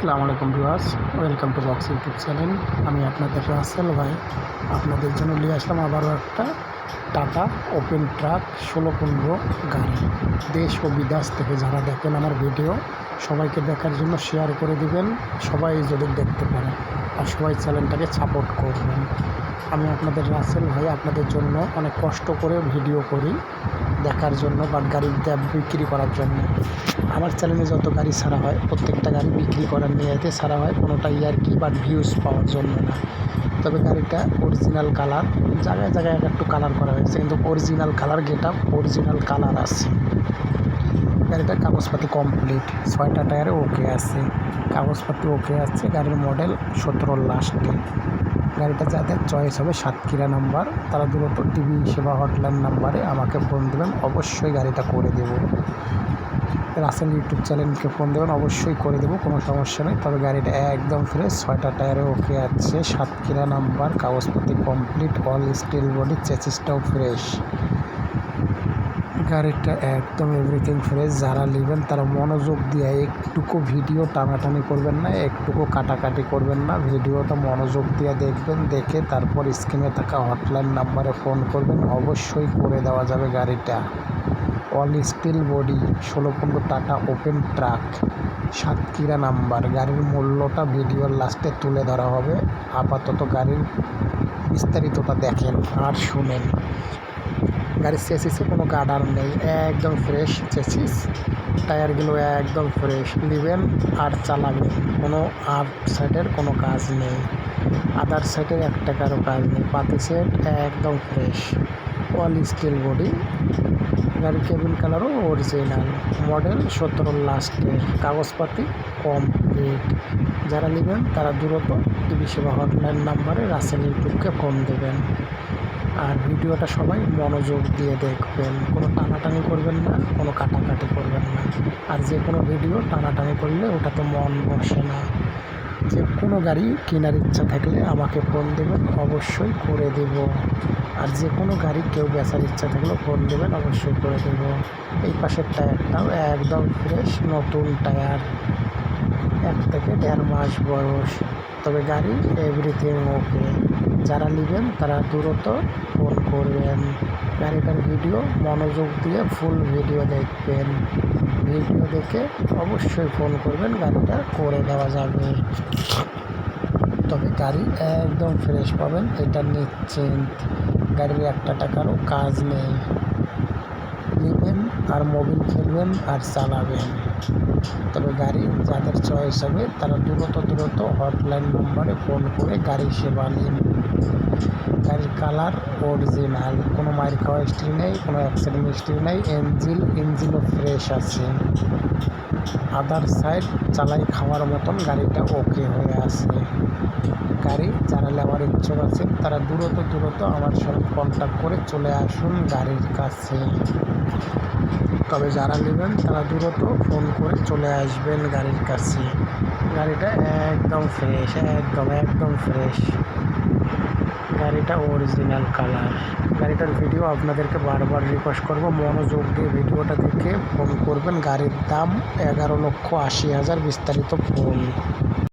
আসসালামু আলাইকুম viewers, welcome to box YouTube channel. আমি আপনাদের রাসেল ভাই। আপনাদের জন্য নিয়ে আসলাম আবারও একটা টাটা ওপেন ট্রাক ষোলো পনেরো গাড়ি। দেশ ও বিদেশ থেকে যারা দেখেন আমার ভিডিও সবাইকে দেখার জন্য শেয়ার করে দিবেন, সবাই যদি দেখতে পারে, আর সবাই চ্যানেলটাকে সাপোর্ট করবেন। আমি আপনাদের রাসেল ভাই আপনাদের জন্য অনেক কষ্ট করে ভিডিও করি দেখার জন্য বা গাড়ি বিক্রি করার জন্য। আমার চ্যানেলে যত গাড়ি ছাড়া হয়, প্রত্যেকটা গাড়ি বিক্রি করার নিয়েতে ছাড়া হয় কোনোটা ইয়ারকি বা ভিউজ পাওয়ার জন্য না। তবে গাড়িটা অরিজিনাল কালার জায়গায় জায়গায় একটু কালার করা হয়েছে, কিন্তু original colour get original colour আছে। গাড়িটার কাগজপাতি কমপ্লিট ছয়টা টায়ারে ওকে আছে। কাগজপাতি ওকে আছে, গাড়ির মডেল সতেরো লাস্টে গাড়িটা যাদের চয়েস হবে সাতক্ষীরা নাম্বার তারা দ্রুত টিভি সেবা হটলাইন নাম্বারে আমাকে ফোন দেবেন, অবশ্যই গাড়িটা করে দেবো। রাসেল ইউটিউব চ্যানেলকে ফোন দেবেন, অবশ্যই করে দেবো, কোনো সমস্যা নেই। তবে গাড়িটা একদম ফ্রেশ ছয়টা টায়ারে ওকে আছে, সাতক্ষীরা নাম্বার কাগজপাতি কমপ্লিট অল স্টিল বডি চেসিসটাও ফ্রেশ গাড়িটা একদম এভরিথিং ফ্রেশ যারা নেবেন তারা মনোযোগ দিয়ে একটুকু ভিডিও টানাটানি করবেন না, একটুকু কাটাকাটি করবেন না। ভিডিওটা মনোযোগ দিয়ে দেখবেন, দেখে তারপর স্ক্রিনে থাকা হটলাইন নাম্বারে ফোন করবেন, অবশ্যই করে দেওয়া যাবে গাড়িটা। অল স্টিল বডি ষোলো পনেরো Tata open truck Satkhira number. গাড়ির মূল্যটা ভিডিওর লাস্টে তুলে ধরা হবে। আপাতত গাড়ির বিস্তারিতটা দেখেন আর শুনেন। গাড়ির চেসিসে কোনো গার্ডার নেই, একদম ফ্রেশ চেসিস টায়ারগুলো একদম ফ্রেশ নেবেন আর চালাবেন কোনো আপ সাইডের কোনো কাজ নেই। আদার সাইডের এক টাকারও কাজ নেই। পাতি সেট একদম ফ্রেশ অল স্টিল বডি গাড়ির কেবিন কালারও অরিজিনাল মডেল সতেরো লাস্টের কাগজপাতি কমপ্লিট যারা নেবেন, তারা দ্রুত টিভি সেবা হটলাইন নাম্বারে রাসেল ইউটিউবকে ফোন দেবেন। আর ভিডিওটা সবাই মনোযোগ দিয়ে দেখবেন। কোনো টানাটানি করবেন না, কোনো কাটাকাটি করবেন না। আর যে কোনো ভিডিও টানাটানি করলে ওটাতে মন বসে না। যে কোনো গাড়ি কেনার ইচ্ছা থাকলে আমাকে ফোন দেবেন, অবশ্যই করে দেব। আর যে কোনো গাড়ি কেউ বেচার ইচ্ছা থাকলেও ফোন দেবেন, অবশ্যই করে দেব। এই পাশের টায়ারটাও একদম ফ্রেশ নতুন টায়ার। এক থেকে দেড় মাস বয়স। তবে গাড়ি এভরিথিং ওকে যারা নেবেন তারা দ্রুত ফোন করবেন। গাড়িটার ভিডিও মনোযোগ দিয়ে ফুল ভিডিও দেখবেন। ভিডিও দেখে অবশ্যই ফোন করবেন, গাড়িটা করে দেওয়া যাবে। তবে গাড়ি একদম ফ্রেশ পাবেন, এটা নিশ্চিন্ত। গাড়ির একটা টাকারও কাজ নেই। আর মোবিল খেলবেন আর চালাবেন। তবে গাড়ি যাদের চয়েস হবে তারা দ্রুত দ্রুত হটলাইন নম্বরে ফোন করে গাড়ি সেবা নিন। গাড়ির কালার অরিজিনাল, কোনো মায়ের খাওয়া স্টিল নেই, কোনো অ্যাক্সিডেন্ট স্টিল নেই ইঞ্জিল ইঞ্জিনও ফ্রেশ আছে। আদার সাইড চালাই খাওয়ার মতন গাড়িটা ওকে হয়ে আছে। গাড়ি, যারা নেওয়ার ইচ্ছুক আছেন, তারা দ্রুত দ্রুত আমার সঙ্গে কন্ট্যাক্ট করে চলে আসুন গাড়ির কাছে। তবে যারা নেবেন, তারা দ্রুত ফোন করে চলে আসবেন গাড়ির কাছে। গাড়িটা একদম ফ্রেশ একদম একদম ফ্রেশ গাড়িটা অরিজিনাল কালার গাড়িটার ভিডিও আপনাদেরকে বারবার রিকোয়েস্ট করব। মনোযোগ দিয়ে ভিডিওটা দেখে ফোন করবেন। গাড়ির দাম এগারো লক্ষ আশি হাজার বিস্তারিত ফোন